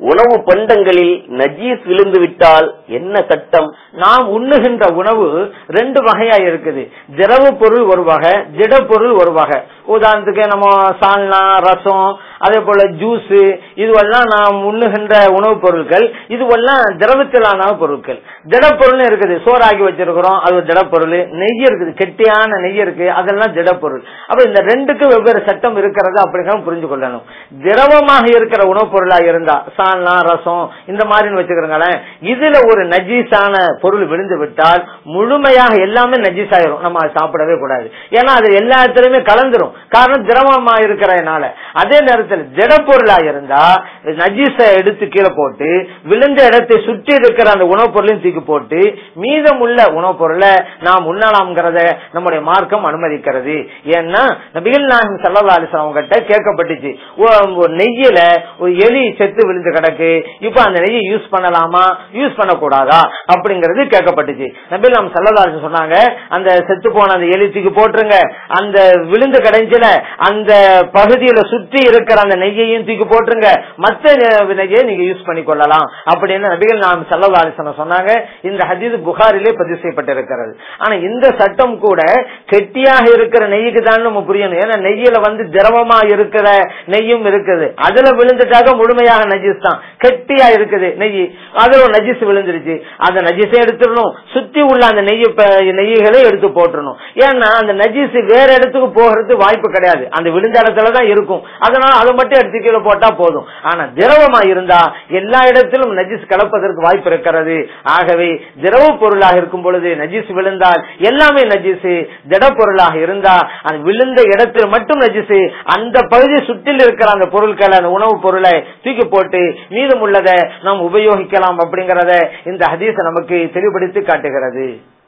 உணவு பண்டங்களில் நஜீஸ் விழுந்து விட்டால் என்ன சட்டம் நாம் உண்ணுகின்ற உணவு ரெண்டு வகையா இருக்குது. திரவ பொருள் ஒரு வகை திட பொருள் ஒரு வகை. உதாரணத்துக்கு நம்ம சால்னா ரசம் அதே போல ஜூஸ் இதுவெல்லாம் நாம் உண்ணுகின்ற உணவுப் பொருட்கள் இதுவெல்லாம் திரவத்திலான பொருட்கள். திடப்பொருள் இருக்குது சோறாக்கி வச்சிருக்கிறோம் அது திடப்பொருள். நெய் இருக்குது கெட்டியான நெய் இருக்கு அதெல்லாம் திடப்பொருள். அப்ப இந்த ரெண்டுக்கு வெவ்வேறு சட்டம் இருக்கிறது அப்படிங்கிறத புரிஞ்சு கொள்ளணும். திரவமாக இருக்கிற உணவுப் பொருளா இருந்தா சால்னா ரசம் இந்த மாதிரி வச்சுக்கிறோங்களேன் இதுல ஒரு நஜீஸான பொருள் விழுந்து விட்டால் முழுமையாக எல்லாமே நஜீஸ் ஆயிரும் நம்ம அதை சாப்பிடவே கூடாது. ஏன்னா அது எல்லா இடத்துலயுமே கலந்துரும். காரணம் திரவமா இருக்கிறதுனால. அதே நேரத்தில் பொருளா இருந்தா நஜீச எடுத்து கீழே போட்டு விழுந்த இடத்தை சுற்றி இருக்கிற அந்த உணவுப் பொருளையும் தூக்கி போட்டு மீதம் உள்ள உணவுப் பொருளை நாம் உண்ணலாம்ங்கிறத நம்முடைய மார்க்கம் அனுமதிக்கிறது. ஏன்னா நபிகள் நாயகம் சல்லா அலிஸ்லாம் கிட்ட கேட்கப்பட்டுச்சு. நெய்யில ஒரு எலி செத்து விழுந்து கிடக்கு. இப்ப அந்த நெய்யை யூஸ் பண்ணலாமா? யூஸ் பண்ணக்கூடாதா? அப்படிங்கறது கேட்கப்பட்டுச்சு. நபிகள் நாம் சல்லா அலிஸ்லாம் சொன்னாங்க அந்த செத்து போன அந்த எலி தூக்கி போட்டுருங்க. அந்த விழுந்து கடைஞ்சில அந்த பகுதியில சுற்றி இருக்கிற அந்த நெய்யையும் தூக்கி போட்டுருங்க. மத்த நெய்யை நீங்க யூஸ் பண்ணி கொள்ளலாம் அப்படின்னு நபிகள் நாம் சல்லா சொன்னாங்க. இந்த ஹதீஸ் புகாரிலே பதிவு செய்யப்பட்டிருக்கிறது. ஆனா இந்த சட்டம் கூட கெட்டியாக இருக்கிற நெய்யுக்கு தான் நம்ம புரியணும். ஏன்னா நெய்யில வந்து திரவமா இருக்கிற நெய்யும் இருக்குது. அதுல விழுந்துட்டாக முழுமையாக நஜீஸ் தான். கெட்டியா இருக்குது நெய். அதுல ஒரு நஜீஸ் விழுந்துருச்சு. அந்த நஜீஸை எடுத்துடணும். சுத்தி உள்ள அந்த நெய் நெய்களை எடுத்து போட்டுறணும் ஏன்னா அந்த நஜீஸ் வேற இடத்துக்கு போகிறது வாய்ப்பு கிடையாது. அந்த விழுந்த இடத்துல தான் இருக்கும். அதனால அதை மட்டும் எடுத்து கீழே போட்டா போதும். ஆனா திரவமா இருந்தா எல்லா இடத்திலும் நஜிஸ் கலப்பதற்கு வாய்ப்பு இருக்கிறது. ஆகவே திரவ பொருளாக இருக்கும் பொழுது நஜிஸ் விழுந்தால் எல்லாமே நஜீஸ். திட பொருளாக இருந்தா அந்த விழுந்த இடத்தில் மட்டும் நஜீஸ். அந்த பகுதி சுற்றில் இருக்கிற அந்த பொருட்களை அந்த உணவுப் பொருளை தூக்கி போட்டு மீதம் உள்ளதை நாம் உபயோகிக்கலாம் அப்படிங்கறத இந்த ஹதீஸ் நமக்கு தெளிவுபடுத்தி காட்டுகிறது.